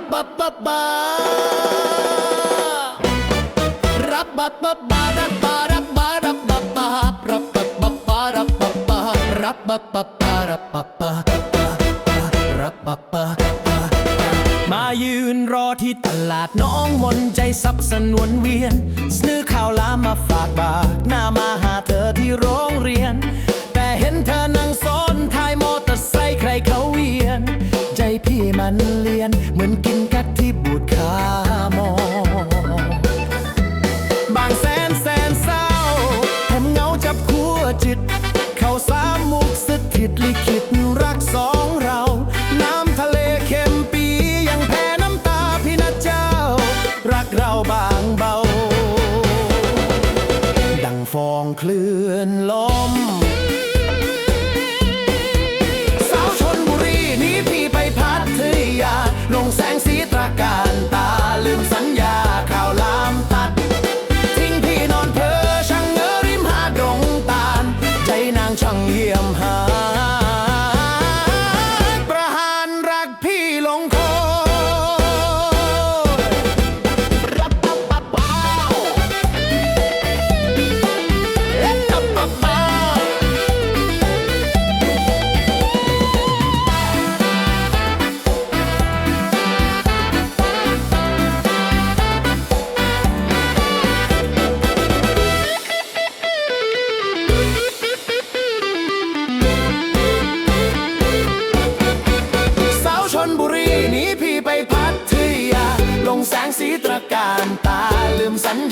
ารับบับบับบารับบารับบารับบาบบารับบับบับบารับบาบารับบับบับบารับบาบารับบับบามายืนรอที่ตลาดน้องมนใจสับสนวนเวียน ซื้อข้าวลามมาฝาก คลื่นลม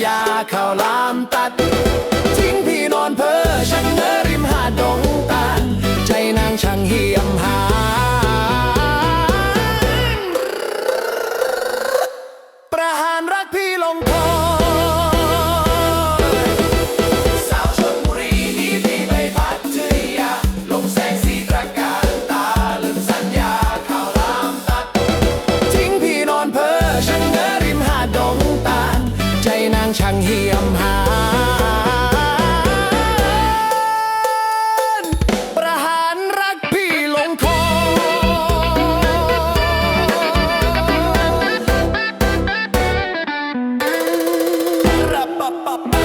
ยาข่าวลามตัด ทิ้งพี่นอนเพ้อฉันเนอริมหาดดงตาลใจนางช่างเหี่ยมหา ช่างเหี้ยมหาญประหารรักพี่ลงคอบปับบ